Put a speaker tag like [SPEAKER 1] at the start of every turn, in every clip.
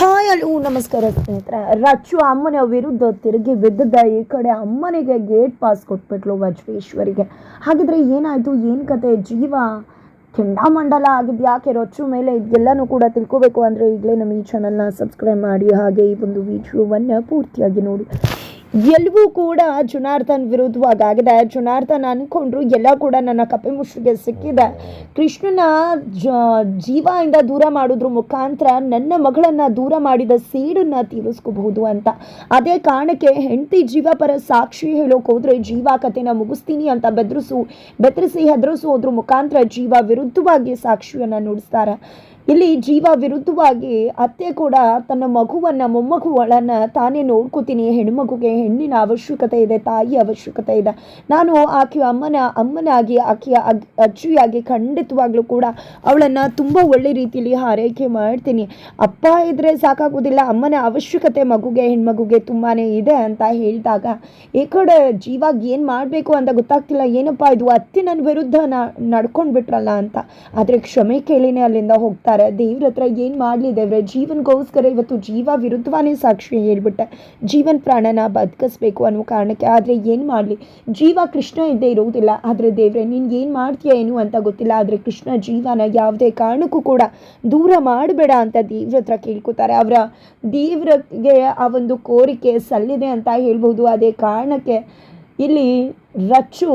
[SPEAKER 1] Hi ಅಲ್ಲೂ ನಮಸ್ಕಾರ ಸ್ನೇಹಿತರೆ. ರಚು ಅಮ್ಮನ ವಿರುದ್ಧ ತಿರುಗಿ ಬಿದ್ದಿದ್ದ ಈ ಕಡೆ ಅಮ್ಮನಿಗೆ ಗೇಟ್ ಪಾಸ್ ಕೊಟ್ಬಿಟ್ಲು ವಜ್ರೇಶ್ವರಿಗೆ ಹಾಗಿದ್ರೆ ಏನಾಯಿತು? ಏನು ಕತೆ? ಜೀವ ಕೆಂಡಾಮಂಡಲ ಆಗಿದ್ದು ಯಾಕೆ ರಚ್ಚು ಮೇಲೆ ಇದೆಲ್ಲನೂ ಕೂಡ ತಿಳ್ಕೋಬೇಕು ಅಂದರೆ ಈಗಲೇ ನಮ್ಮ ಈ ಚಾನಲ್ನ ಸಬ್ಸ್ಕ್ರೈಬ್ ಮಾಡಿ. ಹಾಗೆ ಈ ಒಂದು ವಿಡಿಯೋವನ್ನು ಪೂರ್ತಿಯಾಗಿ ನೋಡಿ. ಎಲ್ಲವೂ ಕೂಡ ಜುನಾರ್ದನ್ ವಿರುದ್ಧವಾಗಿದೆ. ಜುನಾರ್ದನ್ ಅಂದ್ಕೊಂಡ್ರು ಎಲ್ಲ ಕೂಡ ನನ್ನ ಕಪ್ಪೆ ಮುಷ್ಟಿಗೆ ಸಿಕ್ಕಿದೆ. ಕೃಷ್ಣನ ಜ ಜೀವದಿಂದ ದೂರ ಮಾಡೋದ್ರ ಮುಖಾಂತರ ನನ್ನ ಮಗಳನ್ನ ದೂರ ಮಾಡಿದ ಸೀಡನ್ನು ತೀರಿಸ್ಕೋಬಹುದು ಅಂತ. ಅದೇ ಕಾರಣಕ್ಕೆ ಹೆಂಡತಿ ಜೀವ ಪರ ಸಾಕ್ಷಿ ಹೇಳೋಕೆ ಹೋದರೆ ಜೀವ ಕಥೆನ ಮುಗಿಸ್ತೀನಿ ಅಂತ ಬೆದರಿಸು, ಬೆದರಿಸಿ ಹೆದರಿಸೋದ್ರ ಮುಖಾಂತರ ಜೀವ ವಿರುದ್ಧವಾಗಿ ಸಾಕ್ಷಿಯನ್ನ ನುಡಿಸ್ತಾರೆ. ಇಲ್ಲಿ ಜೀವ ವಿರುದ್ಧವಾಗಿ ಅತ್ತೆ ಕೂಡ ತನ್ನ ಮಗುವನ್ನ ಮೊಮ್ಮಗುಗಳನ್ನ ತಾನೇ ನೋಡ್ಕೋತೀನಿ. ಹೆಣ್ಮಗುಗೆ ಹೆಣ್ಣಿನ ಅವಶ್ಯಕತೆ ಇದೆ, ತಾಯಿ ಅವಶ್ಯಕತೆ ಇದೆ. ನಾನು ಆಕೆಯ ಅಮ್ಮನ, ಅಮ್ಮನಾಗಿ, ಆಕೆಯ ಅಜ್ಜಿಯಾಗಿ ಖಂಡಿತವಾಗ್ಲೂ ಕೂಡ ಅವಳನ್ನ ತುಂಬ ಒಳ್ಳೆ ರೀತಿಯಲ್ಲಿ ಆರೈಕೆ ಮಾಡ್ತೀನಿ. ಅಪ್ಪ ಇದ್ರೆ ಸಾಕಾಗೋದಿಲ್ಲ, ಅಮ್ಮನ ಅವಶ್ಯಕತೆ ಮಗುಗೆ, ಹೆಣ್ಮಗುಗೆ ತುಂಬಾ ಇದೆ ಅಂತ ಹೇಳಿದಾಗ, ಈ ಕಡೆ ಜೀವಾಗ ಏನು ಮಾಡಬೇಕು ಅಂತ ಗೊತ್ತಾಗ್ತಿಲ್ಲ, ಏನಪ್ಪ ಇದು ಅತ್ತೆ ನನ್ನ ವಿರುದ್ಧ ನಡ್ಕೊಂಡು ಬಿಟ್ರಲ್ಲ ಅಂತ. ಆದರೆ ಕ್ಷಮೆ ಕೇಳಿನೇ ಅಲ್ಲಿಂದ ಹೋಗ್ತಾರೆ. ದೇವ್ರ ಹತ್ರ ಏನು ಮಾಡಲಿ ದೇವ್ರೆ ಜೀವನ್ಗೋಸ್ಕರ ಇವತ್ತು ಜೀವ ವಿರುದ್ಧವಾನೇ ಸಾಕ್ಷಿ ಹೇಳ್ಬಿಟ್ಟೆ. ಜೀವನ್ ಪ್ರಾಣನ ಬದುಕಿಸ್ಬೇಕು ಅನ್ನೋ ಕಾರಣಕ್ಕೆ ಆದರೆ ಏನು ಮಾಡಲಿ? ಜೀವ ಕೃಷ್ಣ ಇದ್ದೇ ಇರುವುದಿಲ್ಲ ಆದರೆ ದೇವ್ರೆ, ನೀನು ಏನು ಮಾಡ್ತೀಯ ಏನು ಅಂತ ಗೊತ್ತಿಲ್ಲ. ಆದರೆ ಕೃಷ್ಣ ಜೀವನ ಯಾವುದೇ ಕಾರಣಕ್ಕೂ ಕೂಡ ದೂರ ಮಾಡಬೇಡ ಅಂತ ದೇವ್ರ ಹತ್ರ ಕೇಳ್ಕೊತಾರೆ. ಅವರ ದೇವ್ರಿಗೆ ಆ ಒಂದು ಕೋರಿಕೆ ಸಲ್ಲಿದೆ ಅಂತ ಹೇಳ್ಬೋದು. ಅದೇ ಕಾರಣಕ್ಕೆ ಇಲ್ಲಿ ರಚ್ಚು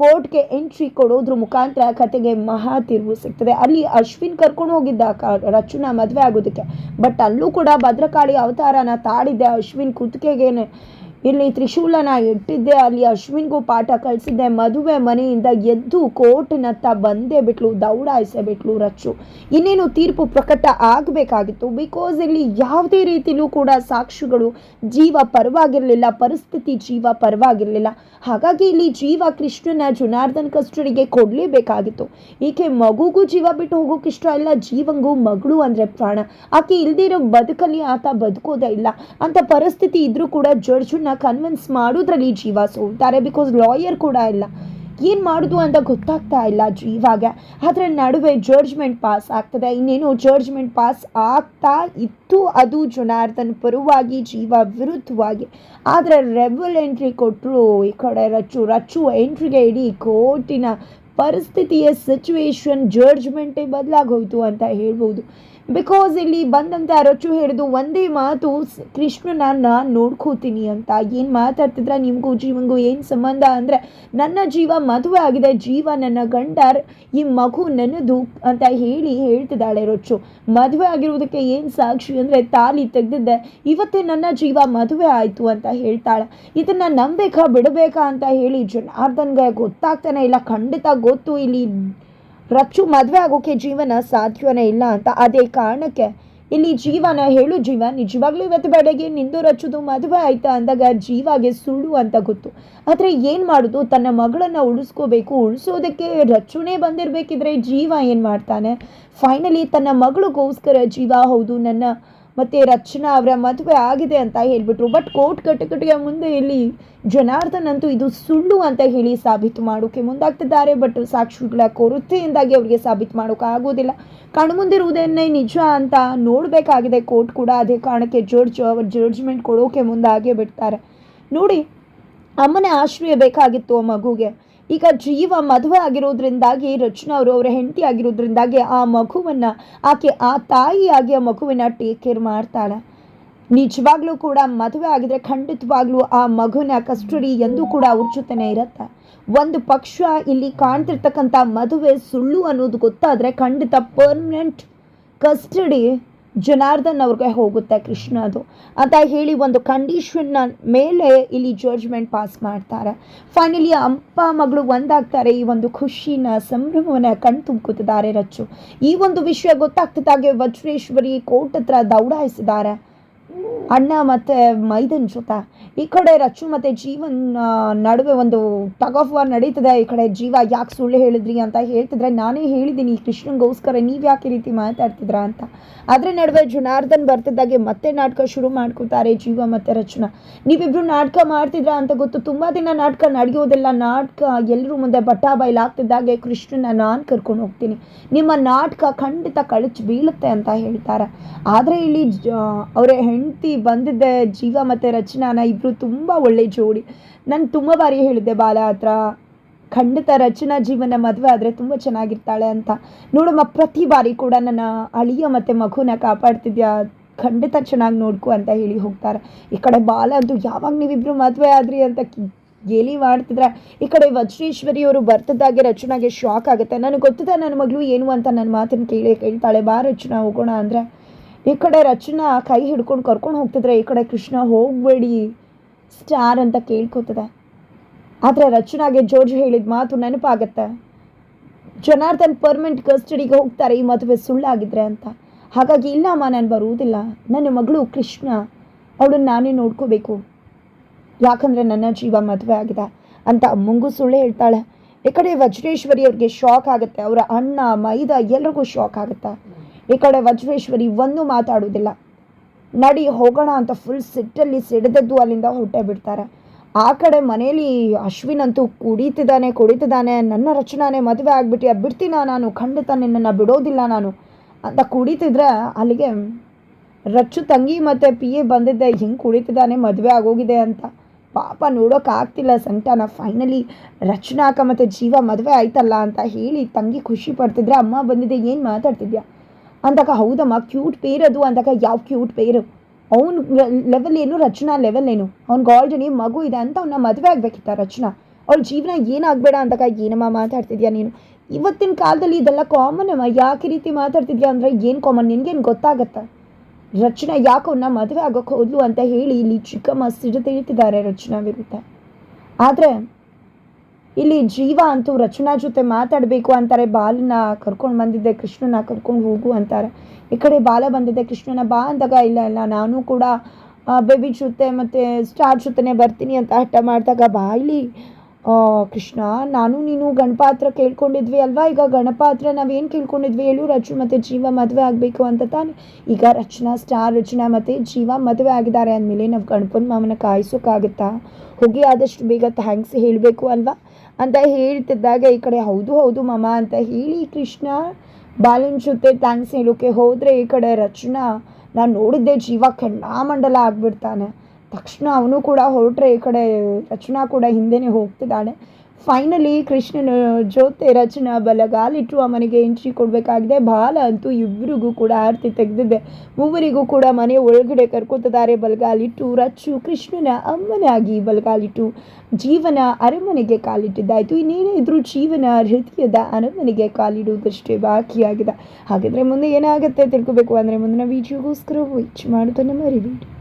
[SPEAKER 1] ಕೋರ್ಟ್ಗೆ ಎಂಟ್ರಿ ಕೊಡೋದ್ರ ಮುಖಾಂತರ ಕತೆಗೆ ಮಹಾ ತಿರುವು ಸಿಗ್ತದೆ. ಅಲ್ಲಿ ಅಶ್ವಿನ್ ಕರ್ಕೊಂಡು ಹೋಗಿದ್ದ ರಚುನ ಮದುವೆ ಆಗೋದಕ್ಕೆ. ಬಟ್ ಅಲ್ಲೂ ಕೂಡ ಭದ್ರಕಾಳಿ ಅವತಾರನ ತಾಡಿದ್ದೆ ಅಶ್ವಿನ್ ಕುತ್ತಿಗೆಗೇನೆ ಇಲ್ಲಿ ತ್ರಿಶೂಲನ ಇಟ್ಟಿದ್ದೆ, ಅಲ್ಲಿ ಅಶ್ವಿನ್ಗೂ ಪಾಠ ಕಳಿಸಿದ್ದೆ. ಮದುವೆ ಮನೆಯಿಂದ ಎದ್ದು ಕೋರ್ಟಿನತ್ತ ಬಂದೇ ಬಿಟ್ಲು, ದೌಡಾಯಿಸೆ ಬಿಟ್ಲು ರಚ್ಚು. ಇನ್ನೇನು ತೀರ್ಪು ಪ್ರಕಟ ಆಗಬೇಕಾಗಿತ್ತು? ಬಿಕಾಸ್ ಇಲ್ಲಿ ಯಾವುದೇ ರೀತಿಯಲ್ಲೂ ಕೂಡ ಸಾಕ್ಷಿಗಳು ಜೀವ ಪರವಾಗಿರಲಿಲ್ಲ, ಪರಿಸ್ಥಿತಿ ಜೀವ ಪರವಾಗಿರಲಿಲ್ಲ. ಹಾಗಾಗಿ ಇಲ್ಲಿ ಜೀವ ಕೃಷ್ಣನ ಜುನಾರ್ದನ್ ಕಸ್ಟಡಿಗೆ ಕೊಡಲೇಬೇಕಾಗಿತ್ತು. ಈಕೆ ಮಗುಗೂ ಜೀವ ಬಿಟ್ಟು ಹೋಗೋಕೆ ಇಷ್ಟ ಇಲ್ಲ, ಜೀವಂಗೂ ಮಗಳು ಅಂದರೆ ಪ್ರಾಣ. ಆಕೆ ಇಲ್ದಿರೋ ಬದುಕಲ್ಲಿ ಆತ ಬದುಕೋದೇ ಇಲ್ಲ. ಅಂತ ಪರಿಸ್ಥಿತಿ ಇದ್ರೂ ಕೂಡ ಜಡ್ಜನ್ನ ಕನ್ವಿನ್ಸ್ ಮಾಡೋದ್ರಲ್ಲಿ ಜೀವ ಸೋಲ್ತಾರೆ ಬಿಕಾಸ್ ಲಾಯರ್ ಕೂಡ ಇಲ್ಲ. ಏನು ಮಾಡೋದು ಅಂತ ಗೊತ್ತಾಗ್ತಾ ಇಲ್ಲ ಜೀವಾಗ. ಅದರ ನಡುವೆ ಜಡ್ಜ್ಮೆಂಟ್ ಪಾಸ್ ಆಗ್ತದೆ. ಇನ್ನೇನು ಜಡ್ಜ್ಮೆಂಟ್ ಪಾಸ್ ಆಗ್ತಾ ಇತ್ತು ಅದು ಜನಾರ್ದನ್ ಪರವಾಗಿ, ಜೀವ ವಿರುದ್ಧವಾಗಿ. ಆದರೆ ರೆಬಲ್ ಎಂಟ್ರಿ ಕೊಟ್ಟರು ಈ ಕಡೆ ರಚ್ಚು. ರಚ್ಚು ಎಂಟ್ರಿಗೆ ಇಡೀ ಕೋರ್ಟಿನ ಪರಿಸ್ಥಿತಿಯ ಸಿಚುವೇಶನ್ ಜಡ್ಜ್ಮೆಂಟೇ ಬದಲಾಗೋಯ್ತು ಅಂತ ಹೇಳ್ಬೋದು. ಬಿಕಾಸ್ ಇಲ್ಲಿ ಬಂದಂತ ರಚ್ಚು ಹೇಳಿದು ಒಂದೇ ಮಾತು ಕೃಷ್ಣನ ನಾನು ನೋಡ್ಕೋತೀನಿ ಅಂತ. ಏನು ಮಾತಾಡ್ತಿದ್ರ ನಿಮಗೂ ಜೀವಂಗೂ ಏನು ಸಂಬಂಧ? ಅಂದರೆ ನನ್ನ ಜೀವ ಮದುವೆ ಆಗಿದೆ, ಜೀವ ನನ್ನ ಗಂಡ ಈ ಮಗು ನನ್ನದು ಅಂತ ಹೇಳಿ ಹೇಳ್ತಿದ್ದಾಳೆ ರೊಚ್ಚು. ಮದುವೆ ಆಗಿರುವುದಕ್ಕೆ ಏನು ಸಾಕ್ಷಿ ಅಂದರೆ ತಾಲಿ ತೆಗೆದಿದ್ದೆ, ಇವತ್ತೇ ನನ್ನ ಜೀವ ಮದುವೆ ಆಯಿತು ಅಂತ ಹೇಳ್ತಾಳೆ. ಇದನ್ನು ನಂಬೇಕಾ ಬಿಡಬೇಕಾ ಅಂತ ಹೇಳಿ ಜನಾರ್ದನ್ಗೆ ಗೊತ್ತಾಗ್ತಾನೆ ಇಲ್ಲ, ಖಂಡಿತ ಗೊತ್ತು ಇಲ್ಲಿ ರಚ್ಚು ಮದುವೆ ಆಗೋಕ್ಕೆ ಜೀವನ ಸಾಧ್ಯವೇ ಇಲ್ಲ ಅಂತ ಅದೇ ಕಾರಣಕ್ಕೆ ಇಲ್ಲಿ ಜೀವನ ಹೇಳು ಜೀವ, ನಿಜವಾಗ್ಲೂ ಇವತ್ತು ಬೆಳಗ್ಗೆ ನಿಂದು ರಚ್ಚುದು ಮದುವೆ ಆಯ್ತಾ ಅಂದಾಗ ಜೀವಾಗೆ ಸುಳ್ಳು ಅಂತ ಗೊತ್ತು. ಆದರೆ ಏನು ಮಾಡೋದು? ತನ್ನ ಮಗಳನ್ನು ಉಳಿಸ್ಕೋಬೇಕು, ಉಳಿಸೋದಕ್ಕೆ ರಚ್ಚುನೇ ಬಂದಿರಬೇಕಿದ್ರೆ ಜೀವ ಏನು ಮಾಡ್ತಾನೆ? ಫೈನಲಿ ತನ್ನ ಮಗಳಿಗೋಸ್ಕರ ಜೀವ ಹೌದು, ನನ್ನ ಮತ್ತು ರಚನಾ ಅವರ ಮದುವೆ ಆಗಿದೆ ಅಂತ ಹೇಳಿಬಿಟ್ರು. ಬಟ್ ಕೋರ್ಟ್ ಕಟ್ಟಕಟ್ಟಿಗೆ ಮುಂದೆ ಇಲ್ಲಿ ಜನಾರ್ದನ್ ಅಂತೂ ಇದು ಸುಳ್ಳು ಅಂತ ಹೇಳಿ ಸಾಬೀತು ಮಾಡೋಕ್ಕೆ ಮುಂದಾಗ್ತಿದ್ದಾರೆ. ಬಟ್ ಸಾಕ್ಷಿಗಳ ಕೊರತೆಯಿಂದಾಗಿ ಅವರಿಗೆ ಸಾಬೀತು ಮಾಡೋಕೆ ಆಗೋದಿಲ್ಲ. ಕಣ್ಮುಂದಿರುವುದನ್ನೇ ನಿಜ ಅಂತ ನೋಡಬೇಕಾಗಿದೆ. ಕೋರ್ಟ್ ಕೂಡ ಅದೇ ಕಾರಣಕ್ಕೆ ಜಡ್ಜ್ ಅವ್ರ ಜಡ್ಜ್ಮೆಂಟ್ ಕೊಡೋಕೆ ಮುಂದಾಗೇ ಬಿಡ್ತಾರೆ. ನೋಡಿ, ಅಮ್ಮನೇ ಆಶ್ರಯ ಬೇಕಾಗಿತ್ತು ಆ ಮಗುಗೆ. ಈಗ ಜೀವ ಮದುವೆ ಆಗಿರೋದ್ರಿಂದಾಗಿ ರಚನಾ ಅವರು ಅವರ ಹೆಂಡತಿ ಆಗಿರೋದ್ರಿಂದಾಗಿ ಆ ಮಗುವನ್ನ ಆಕೆ, ಆ ತಾಯಿಯಾಗಿ ಆ ಮಗುವಿನ ಟೇಕ್ ಕೇರ್ ಮಾಡ್ತಾಳೆ. ನಿಜವಾಗ್ಲೂ ಕೂಡ ಮದುವೆ ಆಗಿದ್ರೆ ಖಂಡಿತವಾಗ್ಲೂ ಆ ಮಗುವಿನ ಕಸ್ಟಡಿ ಎಂದೂ ಕೂಡ ಅವ್ರ ಜೊತೆನೇ ಇರುತ್ತೆ. ಒಂದು ಪಕ್ಷ ಇಲ್ಲಿ ಕಾಣ್ತಿರ್ತಕ್ಕಂಥ ಮದುವೆ ಸುಳ್ಳು ಅನ್ನೋದು ಗೊತ್ತಾದರೆ ಖಂಡಿತ ಪರ್ಮನೆಂಟ್ ಕಸ್ಟಡಿ ಜನಾರ್ದನ್ ಅವ್ರಿಗೆ ಹೋಗುತ್ತೆ ಕೃಷ್ಣ ಅದು. ಅಂತ ಹೇಳಿ ಒಂದು ಕಂಡೀಷನ್ನ ಮೇಲೆ ಇಲ್ಲಿ ಜಡ್ಜ್ಮೆಂಟ್ ಪಾಸ್ ಮಾಡ್ತಾರೆ. ಫೈನಲಿ ಅಪ್ಪ ಮಗಳು ಒಂದಾಗ್ತಾರೆ, ಈ ಒಂದು ಖುಷಿನ, ಸಂಭ್ರಮವನ್ನ ಕಣ್ ತುಂಬುತ್ತಿದ್ದಾರೆ ರಚ್ಚು. ಈ ಒಂದು ವಿಷಯ ಗೊತ್ತಾಗ್ತಿದ್ದಾಗೆ ವಜ್ರೇಶ್ವರಿ ಕೋರ್ಟ್ ಹತ್ರ ದೌಡಾಯಿಸಿದ್ದಾರೆ. ಅಣ್ಣ ಮತ್ತು ಮೈದನ್ ಜೊತೆ. ಈ ಕಡೆ ರಚು ಮತ್ತು ಜೀವನ್ ನಡುವೆ ಒಂದು ಟಗ್ ಆಫ್ ವಾರ್ ನಡೀತದೆ. ಈ ಕಡೆ ಜೀವ ಯಾಕೆ ಸುಳ್ಳು ಹೇಳಿದ್ರಿ ಅಂತ ಹೇಳ್ತಿದ್ರೆ, ನಾನೇ ಹೇಳಿದ್ದೀನಿ ಕೃಷ್ಣಂಗೋಸ್ಕರ ನೀವು ಯಾಕೆ ಈ ರೀತಿ ಮಾತಾಡ್ತಿದ್ರ ಅಂತ. ಅದ್ರ ನಡುವೆ ಜನಾರ್ದನ್ ಬರ್ತಿದ್ದಾಗೆ ಮತ್ತೆ ನಾಟಕ ಶುರು ಮಾಡ್ಕೋತಾರೆ ಜೀವ ಮತ್ತು ರಚನಾ. ನೀವಿಬ್ರು ನಾಟಕ ಮಾಡ್ತಿದ್ರಾ ಅಂತ ಗೊತ್ತು. ತುಂಬ ದಿನ ನಾಟಕ ನಡೆಯೋದಿಲ್ಲ. ನಾಟಕ ಎಲ್ಲರೂ ಮುಂದೆ ಬಟ್ಟಾ ಬಯಲಾಗ್ತಿದ್ದಾಗೆ ಕೃಷ್ಣನ ನಾನು ಕರ್ಕೊಂಡು ಹೋಗ್ತೀನಿ. ನಿಮ್ಮ ನಾಟಕ ಖಂಡಿತ ಕಳಚಿ ಬೀಳುತ್ತೆ ಅಂತ ಹೇಳ್ತಾರೆ. ಆದರೆ ಇಲ್ಲಿ ಅವರ ಹೆಂಡತಿ ಬಂದಿದ್ದೆ ಜೀವ ಮತ್ತು ರಚನಾನ ಇಬ್ಬರು ತುಂಬ ಒಳ್ಳೆ ಜೋಡಿ. ನಾನು ತುಂಬ ಬಾರಿ ಹೇಳಿದ್ದೆ, ಬಾಲ ಹತ್ರ ಖಂಡಿತ ರಚನಾ ಜೀವನ ಮದುವೆ ಆದರೆ ತುಂಬ ಚೆನ್ನಾಗಿರ್ತಾಳೆ ಅಂತ. ನೋಡಮ್ಮ, ಪ್ರತಿ ಬಾರಿ ಕೂಡ ನನ್ನ ಅಳಿಯ ಮತ್ತು ಮಗುನ ಕಾಪಾಡ್ತಿದ್ಯಾ? ಖಂಡಿತ ಚೆನ್ನಾಗಿ ನೋಡ್ಕೊ ಅಂತ ಹೇಳಿ ಹೋಗ್ತಾರೆ. ಈ ಕಡೆ ಬಾಲ ಅಂತೂ ಯಾವಾಗ ನೀವಿಬ್ರು ಮದುವೆ ಆದ್ರಿ ಅಂತ ಗೇಲಿ ಮಾಡ್ತಿದ್ರೆ, ಈ ಕಡೆ ವಜ್ರೇಶ್ವರಿ ಅವರು ರಚನಾಗೆ ಶಾಕ್ ಆಗುತ್ತೆ. ನನಗೆ ಗೊತ್ತಿದೆ ನನ್ನ ಮಗಳು ಏನು ಅಂತ ನನ್ನ ಮಾತನ್ನು ಕೇಳಿ ಕೇಳ್ತಾಳೆ, ಬಾ ರಚನಾ, ಹೋಗೋಣ ಅಂದರೆ. ಈ ಕಡೆ ರಚನಾ ಕೈ ಹಿಡ್ಕೊಂಡು ಕರ್ಕೊಂಡು ಹೋಗ್ತಿದ್ರೆ, ಈ ಕಡೆ ಕೃಷ್ಣ, ಹೋಗಬೇಡಿ ಸ್ಟಾರ್ ಅಂತ ಕೇಳ್ಕೋತದೆ. ಆದರೆ ರಚನಾಗೆ ಜೋರ್ಜ್ ಹೇಳಿದ ಮಾತು ನೆನಪಾಗತ್ತೆ. ಜನಾರ್ದನ್ ಪರ್ಮನೆಂಟ್ ಕಸ್ಟಡಿಗೆ ಹೋಗ್ತಾರೆ ಈ ಮದುವೆ ಸುಳ್ಳಾಗಿದ್ರೆ ಅಂತ. ಹಾಗಾಗಿ ಇಲ್ಲಮ್ಮ ನಾನು ಬರುವುದಿಲ್ಲ. ನನ್ನ ಮಗಳು ಕೃಷ್ಣ, ಅವಳನ್ನ ನಾನೇ ನೋಡ್ಕೋಬೇಕು. ಯಾಕಂದರೆ ನನ್ನ ಜೀವ ಮದುವೆ ಆಗಿದೆ ಅಂತ ಅಮ್ಮಂಗೂ ಸುಳ್ಳು ಹೇಳ್ತಾಳೆ. ಈ ಕಡೆ ವಜ್ರೇಶ್ವರಿ ಅವ್ರಿಗೆ ಶಾಕ್ ಆಗುತ್ತೆ. ಅವರ ಅಣ್ಣ, ಮೈದ ಎಲ್ರಿಗೂ ಶಾಕ್ ಆಗುತ್ತೆ. ಈ ಕಡೆ ವಜ್ರೇಶ್ವರಿ ಒಂದು ಮಾತಾಡೋದಿಲ್ಲ ನಡಿ ಹೋಗೋಣ ಅಂತ ಫುಲ್ ಸಿಟ್ಟಲ್ಲಿ ಸಿಡಿದದ್ದು ಅಲ್ಲಿಂದ ಹೊರಟೆ ಬಿಡ್ತಾರೆ. ಆ ಕಡೆ ಮನೇಲಿ ಅಶ್ವಿನ್ ಅಂತೂ ಕುಡಿತಿದ್ದಾನೆ ಕುಡಿತಿದ್ದಾನೆ, ನನ್ನ ರಚನಾನೇ ಮದುವೆ ಆಗ್ಬಿಟ್ಟು ಬಿಡ್ತೀನ ನಾನು? ಖಂಡಿತ ನಿನ್ನನ್ನು ಬಿಡೋದಿಲ್ಲ ನಾನು. ಅಂತ ಕುಡಿತಿದ್ರೆ ಅಲ್ಲಿಗೆ ರಚ್ಚು ತಂಗಿ ಮತ್ತು ಪಿ ಎ ಬಂದಿದ್ದೆ, ಹಿಂಗೆ ಕುಡಿತಿದ್ದಾನೆ, ಮದುವೆ ಆಗೋಗಿದೆ ಅಂತ. ಪಾಪ ನೋಡೋಕೆ ಆಗ್ತಿಲ್ಲ ಸಂಕಟನ. ಫೈನಲಿ ರಚನಾಕ ಮತ್ತು ಜೀವ ಮದುವೆ ಆಯ್ತಲ್ಲ ಅಂತ ಹೇಳಿ ತಂಗಿ ಖುಷಿ ಪಡ್ತಿದ್ರೆ, ಅಮ್ಮ ಬಂದಿದ್ದೆ ಏನು ಮಾತಾಡ್ತಿದ್ಯಾ? ಅಂದಾಗ ಹೌದಮ್ಮ ಕ್ಯೂಟ್ ಪೇರ್ ಅದು ಅಂದಾಗ ಯಾವ ಕ್ಯೂಟ್ ಪೇರು? ಅವ್ನ ಲೆವೆಲ್ ಏನು, ರಚನಾ ಲೆವೆಲ್ ಏನು? ಅವ್ನಿಗೆ ಆಲ್ರೆಡಿ ಮಗು ಇದೆ ಅಂತ ಅವನ್ನ ಮದುವೆ ಆಗಬೇಕಿತ್ತ ರಚನಾ? ಅವ್ಳ ಜೀವನ ಏನಾಗಬೇಡ ಅಂದಾಗ ಏನಮ್ಮ ಮಾತಾಡ್ತಿದ್ಯಾ ನೀನು? ಇವತ್ತಿನ ಕಾಲದಲ್ಲಿ ಇದೆಲ್ಲ ಕಾಮನ್ ಅಮ್ಮ. ಯಾಕೆ ರೀತಿ ಮಾತಾಡ್ತಿದ್ಯಾ ಅಂದರೆ ಏನು ಕಾಮನ್ ನಿನ್ಗೇನು ಗೊತ್ತಾಗತ್ತೆ? ರಚನಾ ಯಾಕೆ ಅವನ್ನ ಮದುವೆ ಆಗೋಕೆ ಹೋದ್ಲು ಅಂತ ಹೇಳಿ ಇಲ್ಲಿ ಚಿಕ್ಕಮ್ಮ ಸಿಡಿದೇಳ್ತಿದ್ದಾರೆ ರಚನಾ ವಿರುದ್ಧ. ಆದರೆ ಇಲ್ಲಿ ಜೀವ ಅಂತೂ ರಚನಾ ಜೊತೆ ಮಾತಾಡಬೇಕು ಅಂತಾರೆ. ಬಾಲನ ಕರ್ಕೊಂಡು ಬಂದಿದ್ದೆ, ಕೃಷ್ಣನ ಕರ್ಕೊಂಡು ಹೋಗು ಅಂತಾರೆ. ಈ ಕಡೆ ಬಾಲ ಬಂದಿದ್ದೆ ಕೃಷ್ಣನ ಬಾ ಅಂದಾಗ, ಇಲ್ಲ ಇಲ್ಲ, ನಾನು ಕೂಡ ಬೇಬಿ ಜೊತೆ ಮತ್ತು ಸ್ಟಾರ್ ಜೊತೆನೇ ಬರ್ತೀನಿ ಅಂತ ಹಠ ಮಾಡಿದಾಗ, ಬಾ ಇಲ್ಲಿ ಕೃಷ್ಣ, ನಾನು ನೀನು ಗಣಪಾತ್ರ ಕೇಳ್ಕೊಂಡಿದ್ವಿ ಅಲ್ವಾ? ಈಗ ಗಣಪಾತ್ರ ನಾವೇನು ಕೇಳ್ಕೊಂಡಿದ್ವಿ ಹೇಳು ರಚು ಮತ್ತು ಜೀವ ಮದುವೆ ಆಗಬೇಕು ಅಂತ ತಾನೆ. ಈಗ ರಚನಾ ಸ್ಟಾರ್ ರಚನಾ ಮತ್ತು ಜೀವ ಮದುವೆ ಆಗಿದ್ದಾರೆ ಅಂದಮೇಲೆ ನಾವು ಗಣಪನ ಮಾಮನ ಕಾಯಿಸೋಕ್ಕಾಗುತ್ತಾ ಹೋಗಿ ಆದಷ್ಟು ಬೇಗ ಥ್ಯಾಂಕ್ಸ್ ಹೇಳಬೇಕು ಅಲ್ವಾ? ಅಂತ ಹೇಳ್ತಿದ್ದಾಗ ಈ ಕಡೆ ಹೌದು ಹೌದು ಮಾಮ ಅಂತ ಹೇಳಿ ಕೃಷ್ಣ ಬಾಲನ್ ಜೊತೆ ಥ್ಯಾಂಕ್ಸ್ ಹೇಳೋಕೆ ಹೋದರೆ ಈ ಕಡೆ ರಚನಾ, ನಾನು ನೋಡಿದ್ದೆ ಜೀವ ಕೆಂಡಾಮಂಡಲ ಆಗ್ಬಿಡ್ತಾನೆ. ತಕ್ಷಣ ಅವನು ಕೂಡ ಹೊರಟ್ರೆ ಈ ಕಡೆ ರಚನಾ ಕೂಡ ಹಿಂದೆನೇ ಹೋಗ್ತಿದ್ದಾಳೆ ಫೈನಲಿ ಕೃಷ್ಣನ ಜೊತೆ ರಚನಾ ಬಲಗಾಲಿಟ್ಟು ಮನೆಗೆ ಎಂಟ್ರಿ ಕೊಡಬೇಕಾಗಿದೆ. ಬಾಲ ಅಂತೂ ಇಬ್ಬರಿಗೂ ಕೂಡ ಆರತಿ ತೆಗೆದಿದ್ದೆ ಮೂವರಿಗೂ ಕೂಡ ಮನೆ ಒಳಗಡೆ ಕರ್ಕೋತಿದ್ದಾರೆ ಬಲಗಾಲಿಟ್ಟು. ರಚ್ಚು ಕೃಷ್ಣನ ಅಮ್ಮನಾಗಿ ಬಲಗಾಲಿಟ್ಟು, ಜೀವನ ಅರಮನೆಗೆ ಕಾಲಿಟ್ಟಿದ್ದಾಯಿತು. ಇನ್ನೇನೇ ಇದ್ರೂ ಜೀವನ ಹೃದಯದ ಅರಮನೆಗೆ ಕಾಲಿಡುವುದಷ್ಟೇ ಬಾಕಿಯಾಗಿದೆ. ಹಾಗಿದ್ರೆ ಮುಂದೆ ಏನಾಗುತ್ತೆ ತಿಳ್ಕೊಬೇಕು. ಅಂದರೆ ಮುಂದಿನ ವಿಡಿಯೋಗೋಸ್ಕರ ವೀಚ್ ಮಾಡೋದನ್ನು ಮರಿಬೇಡಿ